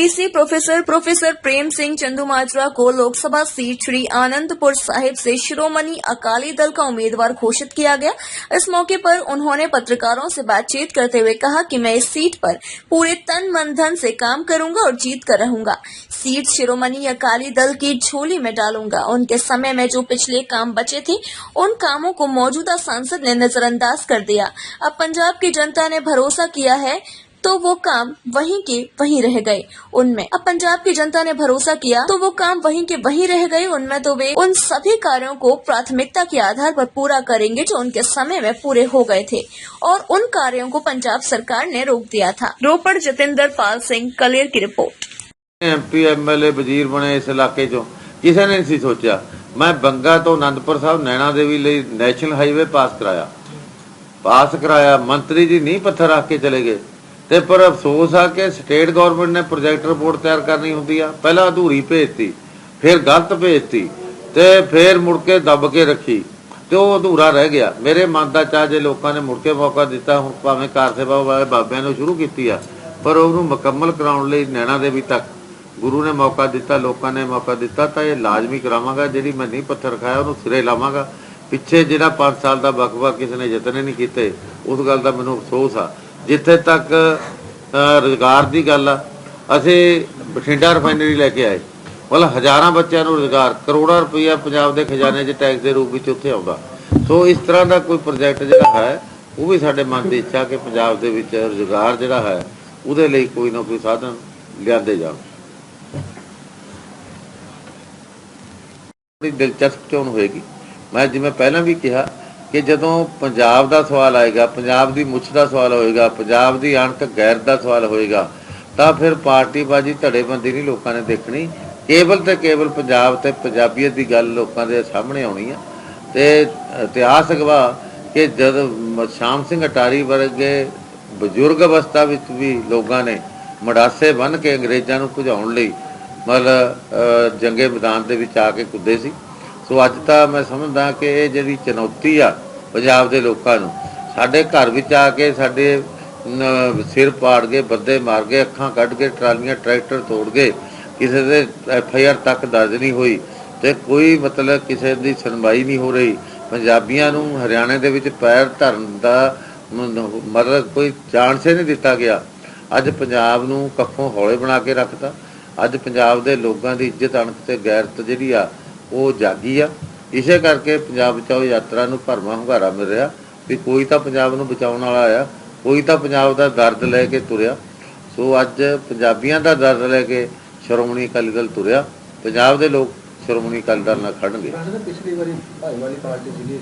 VC professor professor Prem Singh Chandumajra को Lok Sabha seat Shri Anandpur Sahib से शिरोमणि अकाली दल का उम्मीदवार घोषित किया गया। इस मौके पर उन्होंने पत्रकारों से बातचीत करते हुए कहा कि मैं इस सीट पर पूरे तन मन धन से काम करूँगा और जीत कर रहूँगा। सीट शिरोमणि अकाली दल की झोली में डालूँगा। उनके समय में जो पिछले काम बचे थे, उन कामों को मौजूदा सांसद ने नजरअंदाज कर दिया। अब पंजाब की जनता ने भरोसा किया है तो वो काम वहीं के वहीं रह गए उनमें अब पंजाब की जनता ने भरोसा किया तो वो काम वहीं के वहीं रह गए उनमें तो वे उन सभी कार्यों को प्राथमिकता के आधार पर पूरा करेंगे जो उनके समय में पूरे हो गए थे और उन कार्यों को पंजाब सरकार ने रोक दिया था रोपड़ जतिंदर पाल सिंह कलेर की रिपोर्ट ਐਮਪੀ ਐਮਐਲਏ ਵਜ਼ੀਰ ਬਣੇ ਇਸ ਇਲਾਕੇ ਚੋਂ ਕਿਸੇ ਨੇ ਨਹੀਂ ਸੀ ਸੋਚਿਆ ਮੈਂ ਬੰਗਾ ਤੋਂ ਆਨੰਦਪੁਰ ਸਾਹਿਬ ਨੈਣਾ ਦੇਵੀ ਲਈ ਨੈਸ਼ਨਲ ਹਾਈਵੇ ਪਾਸ ਕਰਾਇਆ ਪਾਸ ਕਰਾਇਆ ਮੰਤਰੀ ਜੀ ਨਹੀਂ ਪੱਥਰ ਰੱਖ ਕੇ ਚਲੇ ਗਏ ਤੇ ਪਰ ਅਫਸੋਸ ਆ ਕਿ ਸਟੇਟ ਗਵਰਨਮੈਂਟ ਨੇ ਪ੍ਰੋਜੈਕਟ ਰਿਪੋਰਟ ਤਿਆਰ ਕਰਨੀ ਹੁੰਦੀ ਆ। ਪਹਿਲਾਂ ਅਧੂਰੀ ਭੇਜਤੀ, ਫਿਰ ਗਲਤ ਭੇਜਤੀ ਤੇ ਫਿਰ ਮੁੜ ਕੇ ਦੱਬ ਕੇ ਰੱਖੀ ਤੇ ਉਹ ਅਧੂਰਾ ਰਹਿ ਗਿਆ। ਮੇਰੇ ਮਨ ਦਾ ਚਾਹ ਜੇ ਲੋਕਾਂ ਨੇ ਮੁੜ ਕੇ ਮੌਕਾ ਦਿੱਤਾ, ਹੁਣ ਭਾਵੇਂ ਕਾਰ ਸੇਵਾ ਵਾਲੇ ਬਾਬਿਆਂ ਨੂੰ ਸ਼ੁਰੂ ਕੀਤੀ ਆ, ਪਰ ਉਹਨੂੰ ਮੁਕੰਮਲ ਕਰਾਉਣ ਲਈ ਨੈਣਾ ਦੇਵੀ ਤੱਕ ਗੁਰੂ ਨੇ ਮੌਕਾ ਦਿੱਤਾ, ਲੋਕਾਂ ਨੇ ਮੌਕਾ ਦਿੱਤਾ ਤਾਂ ਇਹ ਲਾਜ਼ਮੀ ਕਰਾਵਾਂਗਾ, ਜਿਹੜੀ ਮੈਂ ਨਹੀਂ ਪੱਥਰ ਖਾਇਆ ਉਹਨੂੰ ਸਿਰੇ ਲਾਵਾਂਗਾ। ਪਿੱਛੇ ਜਿਹੜਾ 5 ਸਾਲ ਦਾ ਵਕਫਾ ਕਿਸੇ ਨੇ ਯਤਨ ਹੀ ਨਹੀਂ ਕੀਤੇ, ਉਸ ਗੱਲ ਦਾ ਮੈਨੂੰ ਅਫਸੋਸ ਆ। ਜਿੱਥੇ ਤੱਕ ਅ, ਰੁਜ਼ਗਾਰ ਦੀ ਗੱਲ ਆ ਅਸੀਂ ਬਠਿੰਡਾ ਰਿਫਾਈਨਰੀ ਲੈ ਕੇ ਆਏ। ਮਤਲਬ ਹਜ਼ਾਰਾਂ ਬੱਚਿਆਂ ਨੂੰ ਰੁਜ਼ਗਾਰ ਕਰੋੜਾਂ ਰੁਪਈਆ ਪੰਜਾਬ ਦੇ ਖਜ਼ਾਨੇ 'ਚ ਟੈਕਸ ਦੇ ਰੂਪ ਵਿੱਚ ਉੱਥੇ ਆਉਂਦਾ। ਸੋ ਇਸ ਤਰ੍ਹਾਂ ਦਾ ਕੋਈ ਪ੍ਰੋਜੈਕਟ ਜਿਹੜਾ ਹੈ ਉਹ ਵੀ ਸਾਡੇ ਮਨ ਦੀ ਇੱਛਾ ਕਿ ਪੰਜਾਬ ਦੇ ਵਿੱਚ ਰੁਜ਼ਗਾਰ ਜਿਹੜਾ ਹੈ ਉਹਦੇ ਲਈ ਕੋਈ ਨਾ ਕੋਈ ਸਾਧਨ ਲਿਆਂਦੇ ਜਾਣ। ਬੜੀ ਦਿਲਚਸਪ ਚੋਣ ਹੋਏਗੀ। ਮੈਂ ਜਿਵੇਂ ਪਹਿਲਾਂ ਵੀ ਕਿਹਾ ਕਿ ਜਦੋਂ ਪੰਜਾਬ ਦਾ ਸਵਾਲ ਆਏਗਾ, ਪੰਜਾਬ ਦੀ ਮੁੱਛ ਦਾ ਸਵਾਲ ਹੋਏਗਾ, ਪੰਜਾਬ ਦੀ ਅਣਖ ਗੈਰ ਦਾ ਸਵਾਲ ਹੋਏਗਾ, ਤਾਂ ਫਿਰ ਪਾਰਟੀਬਾਜ਼ੀ ਧੜੇਬੰਦੀ ਨਹੀਂ ਲੋਕਾਂ ਨੇ ਦੇਖਣੀ। ਕੇਵਲ ਤੇ ਕੇਵਲ ਪੰਜਾਬ ਤੇ ਪੰਜਾਬੀਅਤ ਦੀ ਗੱਲ ਲੋਕਾਂ ਦੇ ਸਾਹਮਣੇ ਆਉਣੀ ਆ। ਤੇ ਇਤਿਹਾਸ ਗਵਾ ਕਿ ਜਦ ਸ਼ਾਮ ਸਿੰਘ ਅਟਾਰੀ ਵਰਗੇ ਬਜ਼ੁਰਗ ਅਵਸਥਾ ਵਿੱਚ ਵੀ ਲੋਕਾਂ ਨੇ ਮੜਾਸੇ ਬੰਨ ਕੇ ਅੰਗਰੇਜ਼ਾਂ ਨੂੰ ਭਜਾਉਣ ਲਈ ਮਤਲਬ ਜੰਗੇ ਮੈਦਾਨ ਦੇ ਵਿੱਚ ਆ ਕੇ ਕੁੱਦੇ ਸੀ। ਸੋ ਅੱਜ ਤਾਂ ਮੈਂ ਸਮਝਦਾ ਕਿ ਇਹ ਜਿਹੜੀ ਚੁਣੌਤੀ ਆ ਪੰਜਾਬ ਦੇ ਲੋਕਾਂ ਨੂੰ। ਸਾਡੇ ਘਰ ਵਿੱਚ ਆ ਕੇ ਸਾਡੇ ਸਿਰ ਪਾੜ ਗਏ, ਬੱਦੇ ਮਾਰ ਗਏ, ਅੱਖਾਂ ਕੱਢ ਕੇ ਟਰਾਲੀਆਂ, ਟਰੈਕਟਰ ਤੋੜ ਗਏ। ਕਿਸੇ ਦੇ ਐਫ ਆਈ ਆਰ ਤੱਕ ਦਰਜ ਨਹੀਂ ਹੋਈ ਤੇ ਕੋਈ ਮਤਲਬ ਕਿਸੇ ਦੀ ਸੁਣਵਾਈ ਨਹੀਂ ਹੋ ਰਹੀ। ਪੰਜਾਬੀਆਂ ਨੂੰ ਹਰਿਆਣੇ ਦੇ ਵਿੱਚ ਪੈਰ ਧਰਨ ਦਾ ਮਤਲਬ ਕੋਈ ਚਾਂਸ ਹੀ ਨਹੀਂ ਦਿੱਤਾ ਗਿਆ। ਅੱਜ ਪੰਜਾਬ ਨੂੰ ਕੱਖੋਂ ਹੌਲੇ ਬਣਾ ਕੇ ਰੱਖਤਾ। ਅੱਜ ਪੰਜਾਬ ਦੇ ਲੋਕਾਂ ਦੀ ਇੱਜ਼ਤ, ਅਣਖ ਤੇ ਗੈਰਤ ਜਿਹੜੀ ਆ, ਉਹ ਜਾਗੀ ਆ। ਇਸੇ ਕਰਕੇ ਪੰਜਾਬ ਬਚਾਓ ਯਾਤਰਾ ਨੂੰ ਭਰਵਾਂ ਹੁੰਗਾਰਾ ਮਿਲ ਰਿਹਾ ਵੀ ਕੋਈ ਤਾਂ ਪੰਜਾਬ ਨੂੰ ਬਚਾਉਣ ਵਾਲਾ ਆਇਆ, ਕੋਈ ਤਾਂ ਪੰਜਾਬ ਦਾ ਦਰਦ ਲੈ ਕੇ ਤੁਰਿਆ। ਸੋ ਅੱਜ ਪੰਜਾਬੀਆਂ ਦਾ ਦਰਦ ਲੈ ਕੇ ਸ਼੍ਰੋਮਣੀ ਅਕਾਲੀ ਦਲ ਤੁਰਿਆ, ਪੰਜਾਬ ਦੇ ਲੋਕ ਸ਼੍ਰੋਮਣੀ ਅਕਾਲੀ ਦਲ ਨਾਲ ਖੜਨਗੇ ਪਿਛਲੀ ਵਾਰੀ ਭਾਈ ਵਾਲੀ ਪਾਰਟੀ ਸੀਗੀ